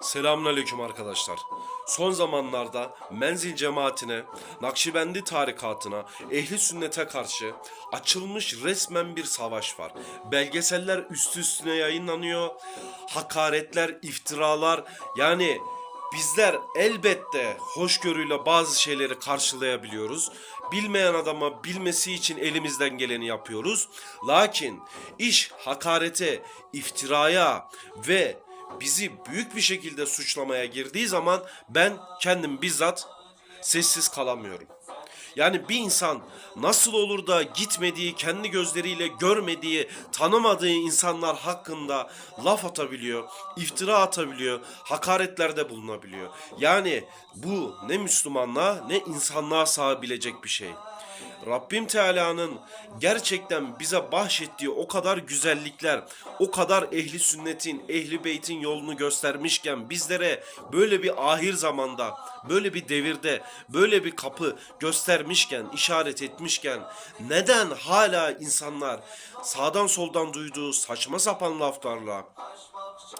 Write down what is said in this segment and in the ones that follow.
Selamünaleyküm arkadaşlar. Son zamanlarda menzil cemaatine, Nakşibendi tarikatına, ehli sünnete karşı açılmış resmen bir savaş var. Belgeseller üst üstüne yayınlanıyor. Hakaretler, iftiralar yani bizler elbette hoşgörüyle bazı şeyleri karşılayabiliyoruz. Bilmeyen adama bilmesi için elimizden geleni yapıyoruz. Lakin iş hakarete, iftiraya ve bizi büyük bir şekilde suçlamaya girdiği zaman ben kendim bizzat sessiz kalamıyorum. Yani bir insan nasıl olur da gitmediği, kendi gözleriyle görmediği, tanımadığı insanlar hakkında laf atabiliyor, iftira atabiliyor, hakaretlerde bulunabiliyor. Yani bu ne Müslümanlığa ne insanlığa sığabilecek bir şey. Rabbim Teala'nın gerçekten bize bahşettiği o kadar güzellikler, o kadar ehli sünnetin, ehli beytin yolunu göstermişken bizlere böyle bir ahir zamanda, böyle bir devirde, böyle bir kapı göstermişken, işaret etmişken neden hala insanlar sağdan soldan duyduğu saçma sapan laflarla,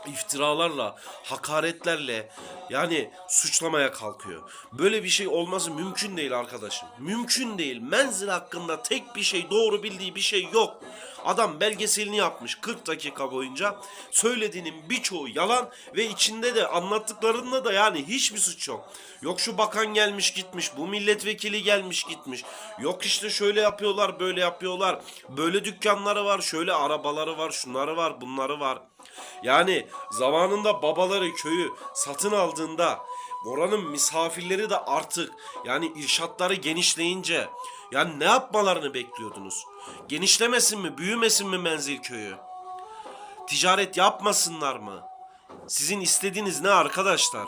iftiralarla, hakaretlerle yani suçlamaya kalkıyor. Böyle bir şey olması mümkün değil arkadaşım. Mümkün değil. Menzil hakkında tek bir şey, doğru bildiği bir şey yok. Adam belgeselini yapmış 40 dakika boyunca. Söylediğinin birçoğu yalan ve içinde de anlattıklarında da yani hiçbir suç yok. Yok şu bakan gelmiş gitmiş, bu milletvekili gelmiş gitmiş. Yok işte şöyle yapıyorlar, böyle yapıyorlar. Böyle dükkanları var, şöyle arabaları var, şunları var, bunları var. Yani zamanında babaları köyü satın aldığında oranın misafirleri de artık yani irşatları genişleyince yani ne yapmalarını bekliyordunuz? Genişlemesin mi, büyümesin mi menzil köyü? Ticaret yapmasınlar mı? Sizin istediğiniz ne arkadaşlar?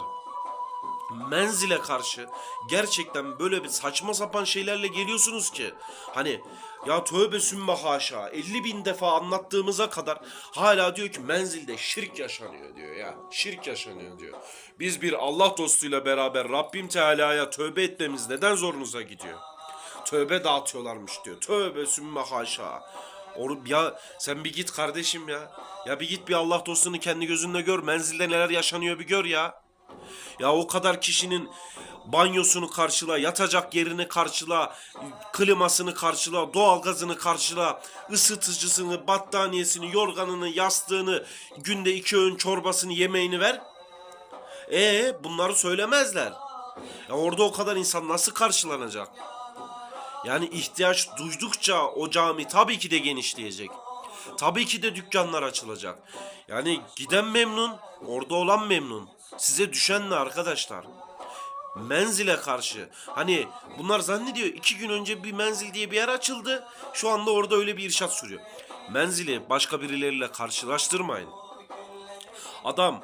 Menzile karşı gerçekten böyle bir saçma sapan şeylerle geliyorsunuz ki hani ya tövbe sümme haşa 50 bin defa anlattığımıza kadar hala diyor ki menzilde şirk yaşanıyor diyor ya şirk yaşanıyor diyor. Biz bir Allah dostuyla beraber Rabbim Teala'ya tövbe etmemiz neden zorunuza gidiyor? Tövbe dağıtıyorlarmış diyor. Tövbe sümme haşa. Oğlum ya sen bir git kardeşim ya. Ya bir git bir Allah dostunu kendi gözünle gör. Menzilde neler yaşanıyor bir gör ya. Ya o kadar kişinin banyosunu karşıla, yatacak yerini karşıla, klimasını karşıla, doğalgazını karşıla, ısıtıcısını, battaniyesini, yorganını, yastığını, günde iki öğün çorbasını, yemeğini ver. E bunları söylemezler. Ya orada o kadar insan nasıl karşılanacak? Yani ihtiyaç duydukça o cami tabii ki de genişleyecek. Tabii ki de dükkanlar açılacak. Yani giden memnun, orada olan memnun. Size düşen ne arkadaşlar? Menzile karşı. Hani bunlar zannediyor iki gün önce bir menzil diye bir yer açıldı. Şu anda orada öyle bir irşat sürüyor. Menzili başka birileriyle karşılaştırmayın. Adam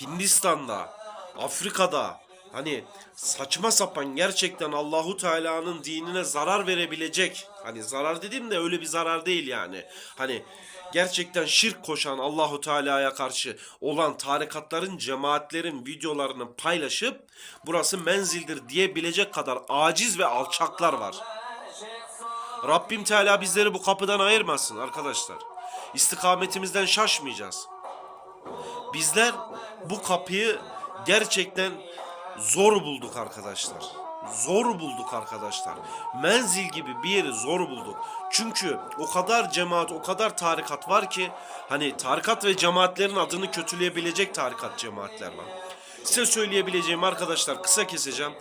Hindistan'da, Afrika'da hani saçma sapan gerçekten Allahu Teala'nın dinine zarar verebilecek. Hani zarar dedim de öyle bir zarar değil yani. Hani gerçekten şirk koşan Allahu Teala'ya karşı olan tarikatların, cemaatlerin videolarını paylaşıp burası menzildir diyebilecek kadar aciz ve alçaklar var. Rabbim Teala bizleri bu kapıdan ayırmasın arkadaşlar. İstikametimizden şaşmayacağız. Bizler bu kapıyı gerçekten zor bulduk arkadaşlar. Zor bulduk arkadaşlar. Menzil gibi bir yeri zor bulduk. Çünkü o kadar cemaat, o kadar tarikat var ki hani tarikat ve cemaatlerin adını kötüleyebilecek tarikat cemaatler var. Size söyleyebileceğim arkadaşlar kısa keseceğim.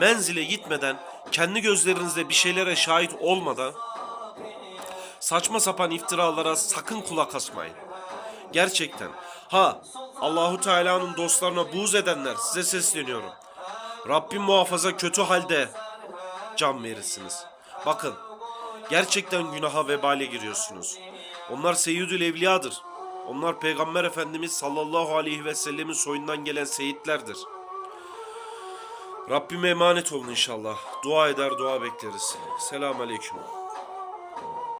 Menzile gitmeden, kendi gözlerinizle bir şeylere şahit olmadan saçma sapan iftiralara sakın kulak asmayın. Gerçekten. Ha Allahu Teala'nın dostlarına buğz edenler size sesleniyorum. Rabbim muhafaza kötü halde can verirsiniz. Bakın gerçekten günaha vebale giriyorsunuz. Onlar seyyidül evliyadır. Onlar Peygamber Efendimiz sallallahu aleyhi ve sellemin soyundan gelen seyitlerdir. Rabbime emanet olun inşallah. Dua eder dua bekleriz. Selamun aleyküm.